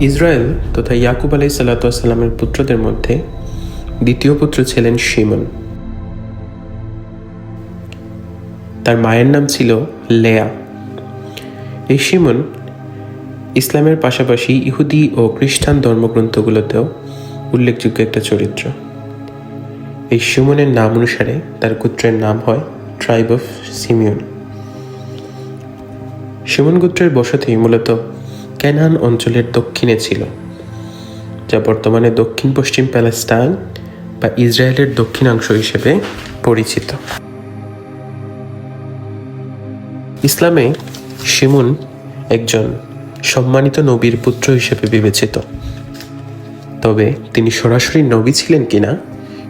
Israel তথা ইয়াকুব আলাই সাল্লাতামের পুত্রদের মধ্যে দ্বিতীয় পুত্র ছিলেন শিমন। তার মায়ের নাম ছিল লেয়া। এই শিমন ইসলামের পাশাপাশি ইহুদি ও খ্রিস্টান ধর্মগ্রন্থগুলোতেও উল্লেখযোগ্য একটা চরিত্র। এই শিমনের নাম অনুসারে তার গোত্রের নাম হয় ট্রাইব অফ সিমিয়ন। শিমন গোত্রের বসতি মূলত ক্যানান অঞ্চলের দক্ষিণে ছিল, যা বর্তমানে দক্ষিণ পশ্চিম প্যালেস্টাইন বা ইসরায়েলের দক্ষিণাংশ হিসেবে পরিচিত। ইসলামে শিমুন একজন সম্মানিত নবীর পুত্র হিসেবে বিবেচিত। তবে তিনি সরাসরি নবী ছিলেন কিনা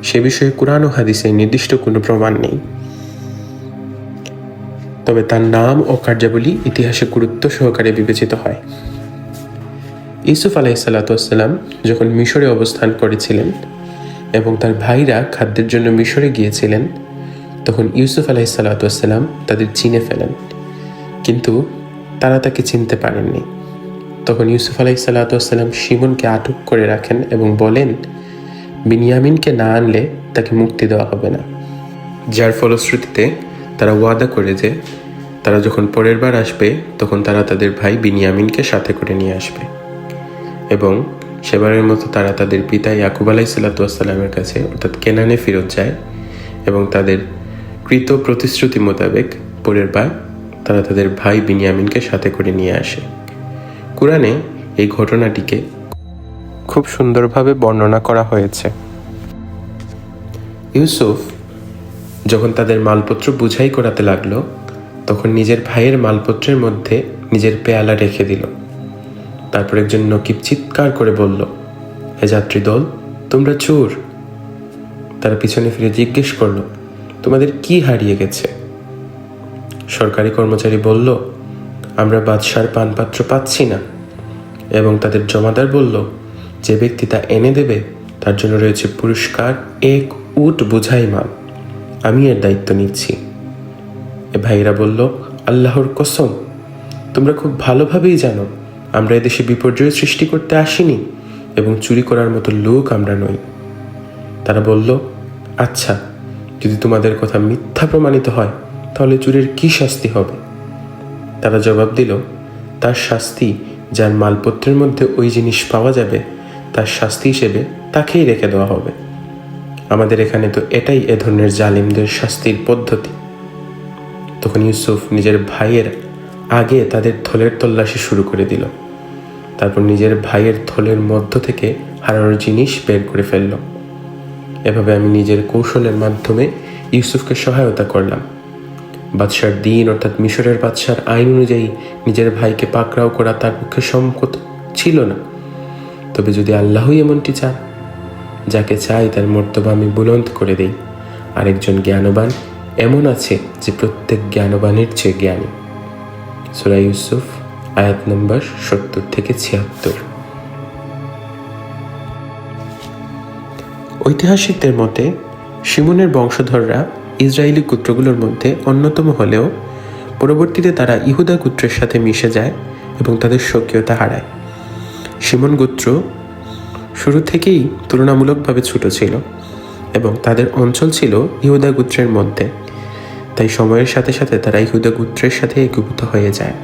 সে বিষয়ে কোরআন ও হাদিসে নির্দিষ্ট কোনো প্রমাণ নেই। তবে তার নাম ও কার্যাবলী ইতিহাসে গুরুত্ব সহকারে বিবেচিত হয়। ইউসুফ আলাইসাল্লাতাম যখন মিশরে অবস্থান করেছিলেন এবং তার ভাইরা খাদ্যের জন্য মিশরে গিয়েছিলেন, তখন ইউসুফ আলাইসাল্লাতাম তাদের চিনে ফেলেন। কিন্তু তারা তাকে চিনতে পারেননি। তখন ইউসুফ আলাইসাল্লাতাম শিমনকে আটক করে রাখেন এবং বলেন, বিনিয়ামিনকে না আনলে তাকে মুক্তি দেওয়া হবে না। যার ফলশ্রুতিতে তারা ওয়াদা করে যে, তারা যখন পরের বার আসবে, তখন তারা তাদের ভাই বিনিয়ামিনকে সাথে করে নিয়ে আসবে। এবং সেবারের মতো তারা তাদের পিতা ইয়াকুব আলাই সাল্লাতামের কাছে অর্থাৎ কেনানে ফেরত যায় এবং তাদের কৃত প্রতিশ্রুতি মোতাবেক পরের বার তারা তাদের ভাই বিনিয়ামিনকে সাথে করে নিয়ে আসে। কোরআনে এই ঘটনাটিকে খুব সুন্দরভাবে বর্ণনা করা হয়েছে। ইউসুফ যখন তাদের মালপত্র বুঝাই করাতে লাগল, তখন নিজের ভাইয়ের মালপত্রের মধ্যে নিজের পেয়ালা রেখে দিল। তারপর একজন নকিব চিৎকার করে বলল, হে যাত্রী দল, তোমরা চোর? তারা পিছনে ফিরে জিজ্ঞেস করল, তোমাদের কি হারিয়ে গেছে? সরকারি কর্মচারী বলল, আমরা বাদশার পানপাত্র পাচ্ছি না। এবং তাদের জমাদার বলল, যে ব্যক্তি তা এনে দেবে, তার জন্য রয়েছে পুরস্কার, এক উট বোঝাই মাল। আমি এর দায়িত্ব নিচ্ছি। এ ভাইরা বলল, আল্লাহর কসম, তোমরা খুব ভালোভাবেই জানো আমরা এদেশে বিপর্যয় সৃষ্টি করতে আসিনি এবং চুরি করার মতো লোক আমরা নই। তারা বলল আচ্ছা যদি তোমাদের কথা মিথ্যা প্রমাণিত হয়, তাহলে চুরির কি শাস্তি হবে? তারা জবাব দিল, তার শাস্তি যার মালপত্রের মধ্যে ওই জিনিস পাওয়া যাবে, তার শাস্তি হিসেবে তাকেই রেখে দেওয়া হবে। আমাদের এখানে তো এটাই এ ধরনের জালিমদের শাস্তির পদ্ধতি। তখন ইউসুফ নিজের ভাইয়ের আগে তাদের থলের তল্লাশি শুরু করে দিল। তারপর নিজের ভাইয়ের থলের মধ্য থেকে হারানোর জিনিস বের করে ফেলল। এভাবে আমি নিজের কৌশলের মাধ্যমে ইউসুফকে সহায়তা করলাম। বাদশার দিন অর্থাৎ মিশরের বাদশার আইন অনুযায়ী নিজের ভাইকে পাকড়াও করা তার পক্ষে সম্মত ছিল না। তবে যদি আল্লাহই এমনটি চান যাকে চাই তার মর্তবা আমি বুলন্দ করে দেই। আরেকজন জ্ঞানবান এমন আছে যে প্রত্যেক জ্ঞানবানের চেয়ে জ্ঞানী। সুরা ইউসুফ, আয়াত নম্বর সত্তর থেকে ছিয়াত্তর। ঐতিহাসিকদের মতে, শিমুনের বংশধররা ইসরায়েলি গোত্রগুলোর মধ্যে অন্যতম হলেও পরবর্তীতে তারা ইহুদা গোত্রের সাথে মিশে যায় এবং তাদের স্বকীয়তা হারায়। শিমন গোত্র শুরু থেকেই তুলনামূলকভাবে ছোট ছিল এবং তাদের অঞ্চল ছিল ইহুদা গোত্রের মধ্যে। তাই সময়ের সাথে সাথে তারা ইহুদা গোত্রের সাথে একীভূত হয়ে যায়।